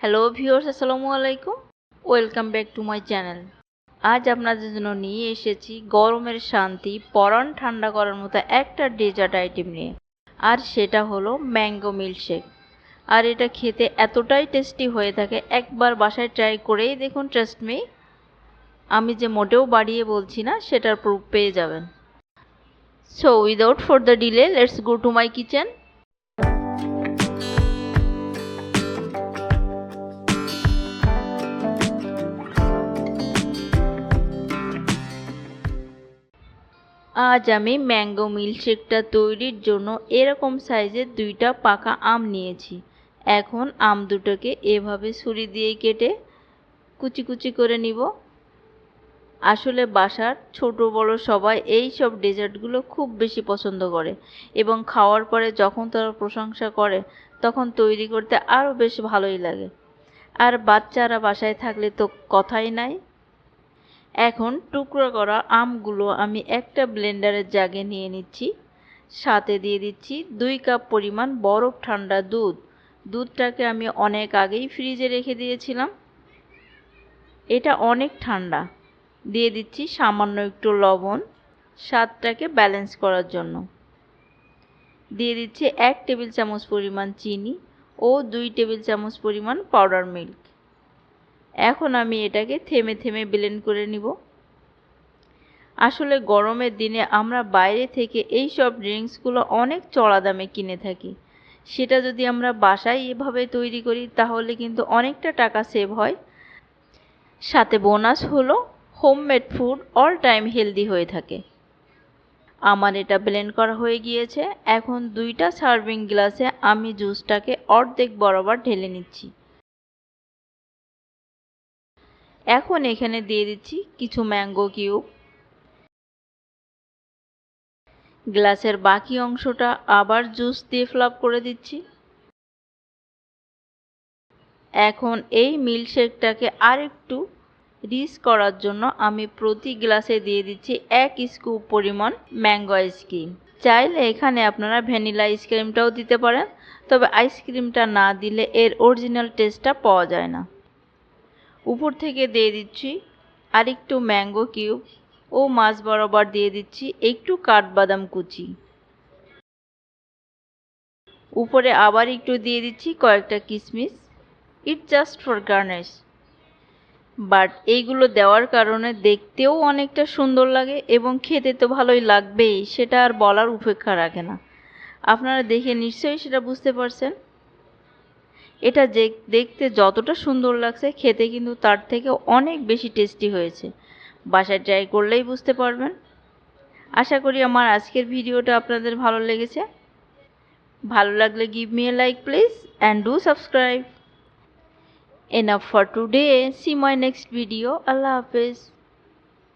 Hello viewers আসসালামু আলাইকুম welcome back to my channel আজ আপনাদের জন্য নিয়ে এসেছি গরমের শান্তি পরান ঠান্ডা করার মতো একটা ডেজার্ট আইটেম নিয়ে। আর সেটা হলো ম্যাঙ্গো মিল্কশেক আর এটা খেতে এতটাই টেস্টি হয়ে থাকে, একবার বাসায় ট্রাই করেই দেখুন ট্রাস্ট মি আমি যে মোটেও বাড়িয়ে বলছি না, সেটার প্রুফ পেয়ে যাবেন। So without for the delay let's go to my kitchen আজ আমি ম্যাঙ্গো মিল্কশেকটা তৈরির জন্য এরকম সাইজের দুইটা পাকা আম নিয়েছি। এখন আম দুটোকে এভাবে ছুরি দিয়ে কেটে কুচি কুচি করে নিব। আসলে বাসার ছোট বড় সবাই এই সব ডেজার্টগুলো খুব বেশি পছন্দ করে এবং খাওয়ার পরে যখন তারা প্রশংসা করে, তখন তৈরি করতে আরও বেশ ভালোই লাগে। আর বাচ্চারা বাসায় থাকলে তো কথাই নাই। এখন টুকরো করা আমগুলো আমি একটা ব্লেন্ডারের জাগে নিয়ে নিচ্ছি। সাথে দিয়ে দিচ্ছি দুই কাপ পরিমাণ বরফ ঠান্ডা দুধ। দুধটাকে আমি অনেক আগেই ফ্রিজে রেখে দিয়েছিলাম। এটা অনেক ঠান্ডা। দিয়ে দিচ্ছি সামান্য একটু লবণ স্বাদটাকে ব্যালেন্স করার জন্য। দিয়ে দিচ্ছি এক টেবিল চামচ পরিমাণ চিনি ও দুই টেবিল চামচ পরিমাণ পাউডার মিল্ক এখন আমি এটাকে থেমে থেমে ব্লেন্ড করে নিব। আসলে গরমের দিনে আমরা বাইরে থেকে এই সব ড্রিঙ্কসগুলো অনেক চড়া দামে কিনে থাকি। সেটা যদি আমরা বাসায় এভাবে তৈরি করি, তাহলে কিন্তু অনেকটা টাকা সেভ হয়। সাথে বোনাস হলো homemade food all time healthy হয়ে থাকে। আমার এটা ব্লেন্ড করা হয়ে গিয়েছে। এখন দুইটা সার্ভিং গ্লাসে আমি জুসটাকে অর্ধেক বরাবর ঢেলে নিচ্ছি। এখন এখানে দিয়ে দিচ্ছি কিছু ম্যাঙ্গো কিউব। গ্লাসের বাকি অংশটা আবার জুস দিয়ে ফ্লাপ করে দিচ্ছি। এখন এই মিল্কশেকটাকে আরেকটু রিচ করার জন্য আমি প্রতি গ্লাসে দিয়ে দিচ্ছি এক স্কুপ পরিমাণ ম্যাঙ্গো আইসক্রিম। চাইলে এখানে আপনারা ভ্যানিলা আইসক্রিমটাও দিতে পারেন, তবে আইসক্রিমটা না দিলে এর অরিজিনাল টেস্টটা পাওয়া যায় না। উপর থেকে দিয়ে দিচ্ছি আরেকটু ম্যাঙ্গো কিউব ও মাছ বরাবর দিয়ে দিচ্ছি একটু কাঠবাদাম কুচি। উপরে আবার একটু দিয়ে দিচ্ছি কয়েকটা কিশমিশ it just for garnish but এইগুলো দেওয়ার কারণে দেখতেও অনেকটা সুন্দর লাগে এবং খেতে তো ভালোই লাগবেই, সেটা আর বলার উপেক্ষা রাখে না। আপনারা দেখে নিশ্চয়ই সেটা বুঝতে পারছেন। এটা যে দেখতে যতটা সুন্দর লাগছে, খেতে কিন্তু তার থেকে অনেক বেশি টেস্টি হয়েছে। বাসায় ট্রাই করলেই বুঝতে পারবেন। আশা করি আমার আজকের ভিডিওটা আপনাদের ভালো লেগেছে। ভালো লাগলে give me a like please and do subscribe enough for today. See my next video allah hafiz